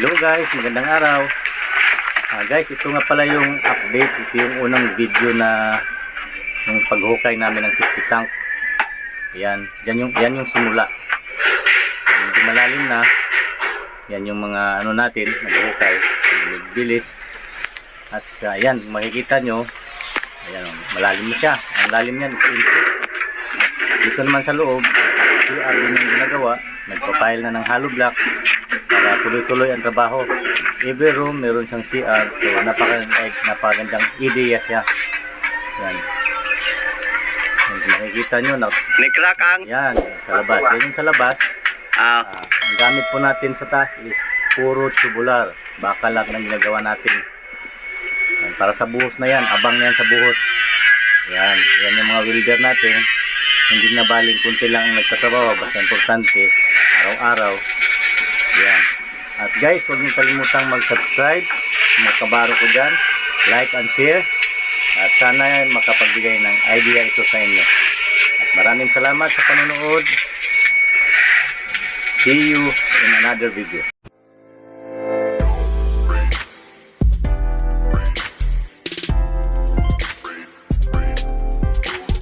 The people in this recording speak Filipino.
Hello guys, magandang araw. Ah, guys, ito nga pala yung update. Ito yung unang video na yung paghukay namin ng safety tank. Ayan, yan yung, yan yung simula. Medyo malalim na. Yan yung mga ano natin, naghukay. Bilis. At uh, yan, makikita nyo, ayan, oh, malalim na siya. Ang lalim niyan is 10 feet. Dito naman sa loob, CR din yung ginagawa. Nagpapile na ng hollow block para tuloy-tuloy ang trabaho. Every room meron siyang CR. So napaka napakagandang ideya siya. Yan. Yan, makikita nyo na May crack ang yan sa labas. Yan yung sa labas. ah, Ah, ang gamit po natin sa taas is puro tubular. Bakal lang ang ginagawa natin. Yan, para sa buhos na yan. Abang na yan sa buhos. Yan. Yan yung mga welder natin. Hindi na baling kunti lang ang nagtatrabaho. Basta importante. Araw-araw. Yan. At guys, huwag niyo kalimutang mag-subscribe. Mga kabaro ko dyan. Like and share. At sana makapagbigay ng idea ito sa inyo. At maraming salamat sa panonood. See you in another video.